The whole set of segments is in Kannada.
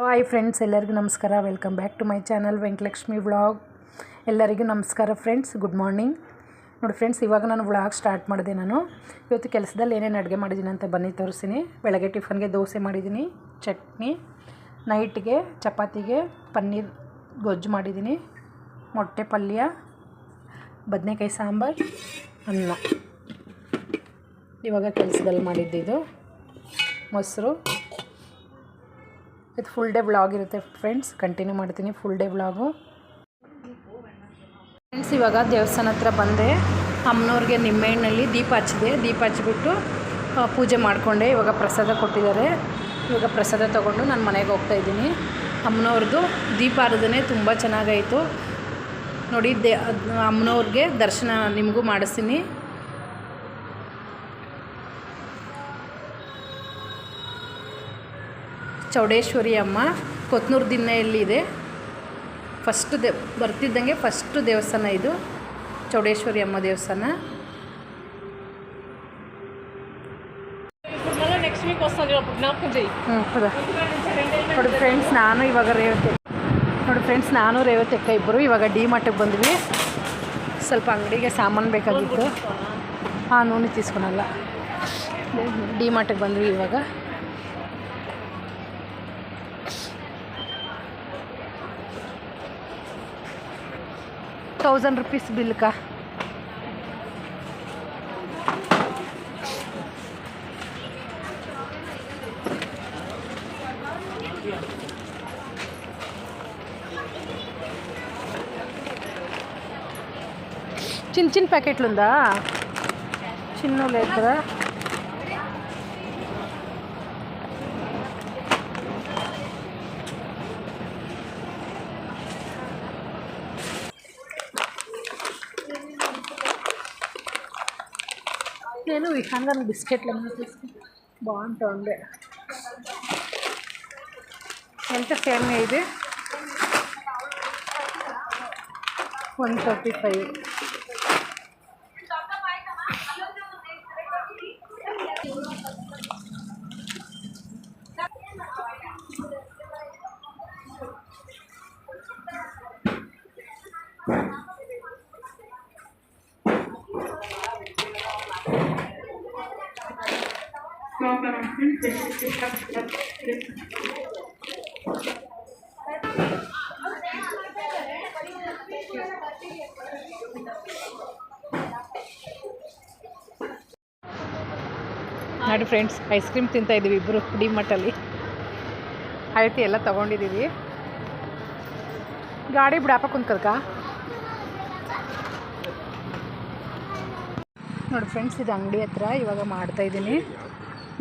ಹಾಯ್ ಫ್ರೆಂಡ್ಸ್, ಎಲ್ಲರಿಗೂ ನಮಸ್ಕಾರ. Welcome back to my channel Venkatalakshmi vlog. ಎಲ್ಲರಿಗೂ ನಮಸ್ಕಾರ ಫ್ರೆಂಡ್ಸ್, ಗುಡ್ ಮಾರ್ನಿಂಗ್. ನೋಡಿ ಫ್ರೆಂಡ್ಸ್, ಇವಾಗ ನಾನು ವ್ಲಾಗ್ ಸ್ಟಾರ್ಟ್ ಮಾಡಿದೆ ನಾನು. ಇವತ್ತು ಕೆಲಸದಲ್ಲಿ ಏನೇನು ಅಡುಗೆ ಮಾಡಿದ್ದೀನಿ ಅಂತ ಬನ್ನಿ, ತೋರಿಸ್ತೀನಿ. ಬೆಳಗ್ಗೆ ಟಿಫನ್ಗೆ ದೋಸೆ ಮಾಡಿದ್ದೀನಿ, ಚಟ್ನಿ, ನೈಟ್ಗೆ ಚಪಾತಿಗೆ ಪನ್ನೀರ್ ಗೊಜ್ಜು ಮಾಡಿದ್ದೀನಿ, ಮೊಟ್ಟೆ ಪಲ್ಯ, ಬದನೆಕಾಯಿ ಸಾಂಬಾರು, ಅನ್ನ. ಇವಾಗ ಕೆಲಸದಲ್ಲಿ ಮಾಡಿದ್ದಿದ್ದು ಮೊಸರು. ಇದು ಫುಲ್ ಡೇ ವ್ಲಾಗ್ ಇರುತ್ತೆ ಫ್ರೆಂಡ್ಸ್. ಕಂಟಿನ್ಯೂ ಮಾಡ್ತೀನಿ ಫುಲ್ ಡೇ ವ್ಲಾಗು. ಫ್ರೆಂಡ್ಸ್, ಇವಾಗ ದೇವಸ್ಥಾನ ಹತ್ರ ಬಂದೆ. ಅಮ್ಮನವ್ರಿಗೆ ನಿಂಬೆಹಣ್ಣಲ್ಲಿ ದೀಪ ಹಚ್ಚಿದೆ. ದೀಪ ಹಚ್ಚಿಬಿಟ್ಟು ಪೂಜೆ ಮಾಡಿಕೊಂಡೆ. ಇವಾಗ ಪ್ರಸಾದ ಕೊಟ್ಟಿದ್ದಾರೆ. ಇವಾಗ ಪ್ರಸಾದ ತೊಗೊಂಡು ನಾನು ಮನೆಗೆ ಹೋಗ್ತಾ ಇದ್ದೀನಿ. ಅಮ್ಮನವ್ರದ್ದು ದೀಪಾರಾಧನೆ ತುಂಬ ಚೆನ್ನಾಗಾಯಿತು. ನೋಡಿ, ದೇ ಅಮ್ಮನವ್ರಿಗೆ ದರ್ಶನ ನಿಮಗೂ ಮಾಡಿಸ್ತೀನಿ. ಚೌಡೇಶ್ವರಿ ಅಮ್ಮ ಕೊತ್ನೂರು ದಿನ್ನೆಯಲ್ಲಿದೆ ಫಸ್ಟ್ ದೇ, ಬರ್ತಿದ್ದಂಗೆ ಫಸ್ಟ್ ದೇವಸ್ಥಾನ ಇದು ಚೌಡೇಶ್ವರಿ ಅಮ್ಮ ದೇವಸ್ಥಾನ ನೋಡಿ ಫ್ರೆಂಡ್ಸ್ ನಾನು ಇವಾಗ ರೇವತೆ. ನೋಡಿ ಫ್ರೆಂಡ್ಸ್ ನಾನು ರೇವತೆಕ್ಕ ಇಬ್ಬರು ಇವಾಗ ಡಿ ಮಾರ್ಟಿಗೆ ಬಂದ್ವಿ. ಸ್ವಲ್ಪ ಅಂಗಡಿಗೆ ಸಾಮಾನು ಬೇಕಾಗಿತ್ತು. ಹಾಂ, ನೂನೆ ತೀಸ್ಕೊಳಲ್ಲ. ಡಿ ಮಾರ್ಟಿಗೆ ಬಂದ್ವಿ ಇವಾಗ. థౌజండ్ రూపీస్ బిల్కా. का చిన్న చిన్న ప్యాకెట్లు ఉందా చిన్న లేదు కదా. నేను విహంగా బిస్కెట్లు ఏమైనా తీసుకుని బాగుంటుంది. ఎంత సేమ్ ఇది? One thirty five. ನೋಡಿ ಫ್ರೆಂಡ್ಸ್ ಐಸ್ ಕ್ರೀಮ್ ತಿಂತಾ ಇದ್ದೀವಿ ಇಬ್ಬರು ಡಿ ಮಟ್ಟಲ್ಲಿ. ಅಳತಿ ಎಲ್ಲ ತೊಗೊಂಡಿದ್ದೀವಿ. ಗಾಡಿ ಬಿಡಾಪ ಕುಂತ್ಕಲ್ಕ? ನೋಡಿ ಫ್ರೆಂಡ್ಸ್ ಇದು ಅಂಗಡಿ ಹತ್ರ ಇವಾಗ ಮಾಡ್ತಾ ಇದ್ದೀನಿ.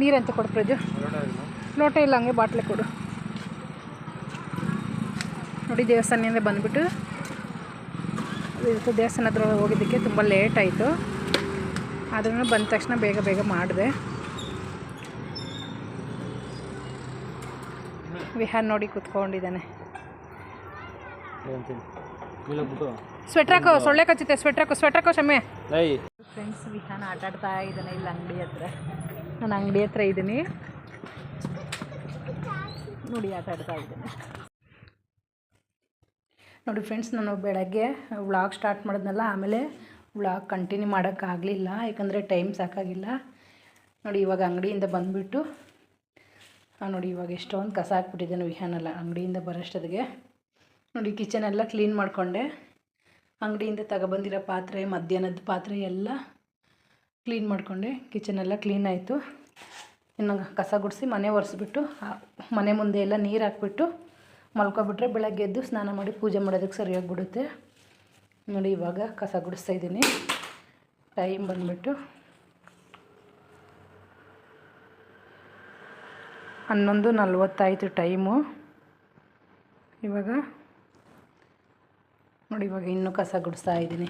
ನೀರಂತ ಕೊಡು ಪ್ರಜು. ಲೋಟ ಇಲ್ಲ ಹಂಗೆ ಬಾಟ್ಲೆ ಕೊಡು. ನೋಡಿ ದೇವಸ್ಥಾನದಿಂದ ಬಂದುಬಿಟ್ಟು ಇವತ್ತು ದೇವಸ್ಥಾನದ್ರೊಳಗೆ ಹೋಗಿದ್ದಕ್ಕೆ ತುಂಬ ಲೇಟ್ ಆಯಿತು. ಆದ್ರೂ ಬಂದ ತಕ್ಷಣ ಬೇಗ ಬೇಗ ಮಾಡಿದೆ. ವಿಹಾನ್ ನೋಡಿ ಕೂತ್ಕೊಂಡಿದ್ದಾನೆ. ಸ್ವೆಟ್ರ್ ಹಾಕೋ ಸೊಳ್ಳೆ ಕಚ್ಚುತ್ತೆ. ಸ್ವೆಟ್ರ್ ಹಾಕೋ ಸ್ವೆಟ್ರ್ ಹಾಕೋ ಶಮ್ಮೆ ಫ್ರೆಂಡ್ಸ್ ವಿಹಾನ ಆಟಾಡ್ತಾ ಇದ್ದಾನೆ ಇಲ್ಲಿ ಅಂಗಡಿ ಹತ್ರ. ನಾನು ಅಂಗಡಿ ಹತ್ರ ಇದ್ದೀನಿ. ನೋಡಿ ಆಟ ಆಡ್ತಾ ಇದ್ದೀನಿ. ನೋಡಿ ಫ್ರೆಂಡ್ಸ್ ನಾನು ಬೆಳಗ್ಗೆ ವ್ಲಾಗ್ ಸ್ಟಾರ್ಟ್ ಮಾಡಿದ್ನಲ್ಲ, ಆಮೇಲೆ ವ್ಲಾಗ್ ಕಂಟಿನ್ಯೂ ಮಾಡೋಕ್ಕಾಗಲಿಲ್ಲ ಯಾಕಂದರೆ ಟೈಮ್ ಸಾಕಾಗಿಲ್ಲ. ನೋಡಿ ಇವಾಗ ಅಂಗಡಿಯಿಂದ ಬಂದುಬಿಟ್ಟು ನೋಡಿ ಇವಾಗ ಎಷ್ಟೊಂದು ಕಸ ಹಾಕ್ಬಿಟ್ಟಿದ್ದೇನೆ ವಿಹಾನಲ್ಲ ಅಂಗಡಿಯಿಂದ ಬರೋಷ್ಟೊತ್ತಿಗೆ. ನೋಡಿ ಕಿಚನ್ ಎಲ್ಲ ಕ್ಲೀನ್ ಮಾಡಿಕೊಂಡೆ. ಅಂಗಡಿಯಿಂದ ತಗೊಬಂದಿರೋ ಪಾತ್ರೆ, ಮಧ್ಯಾಹ್ನದ ಪಾತ್ರೆ ಎಲ್ಲ ಕ್ಲೀನ್ ಮಾಡಿಕೊಂಡೆ. ಕಿಚನ್ ಎಲ್ಲ ಕ್ಲೀನ್ ಆಯಿತು. ಇನ್ನು ಕಸ ಗುಡಿಸಿ ಮನೆ ಒರೆಸ್ಬಿಟ್ಟು ಮನೆ ಮುಂದೆ ಎಲ್ಲ ನೀರು ಹಾಕ್ಬಿಟ್ಟು ಮಲ್ಕೊಬಿಟ್ರೆ ಬೆಳಗ್ಗೆ ಎದ್ದು ಸ್ನಾನ ಮಾಡಿ ಪೂಜೆ ಮಾಡೋದಕ್ಕೆ ಸರಿಯಾಗಿಬಿಡುತ್ತೆ. ನೋಡಿ ಇವಾಗ ಕಸ ಗುಡಿಸ್ತಾ ಇದ್ದೀನಿ. ಟೈಮ್ ಬಂದುಬಿಟ್ಟು ಹನ್ನೊಂದು ನಲ್ವತ್ತಾಯಿತು ಟೈಮು ಇವಾಗ ನೋಡಿ, ಇವಾಗ ಇನ್ನೂ ಕಸ ಗುಡಿಸ್ತಾ ಇದ್ದೀನಿ.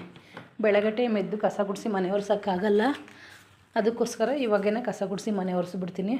ಬೆಳಗ್ಗೆ ಟೈಮ್ ಎದ್ದು ಕಸ ಗುಡಿಸಿ ಮನೆ ಒರೆಸೋಕ್ಕಾಗಲ್ಲ. ಅದಕ್ಕೋಸ್ಕರ ಇವಾಗೇನೆ ಕಸ ಗುಡಿಸಿ ಮನೆ ಒರೆಸ್ಬಿಡ್ತೀನಿ.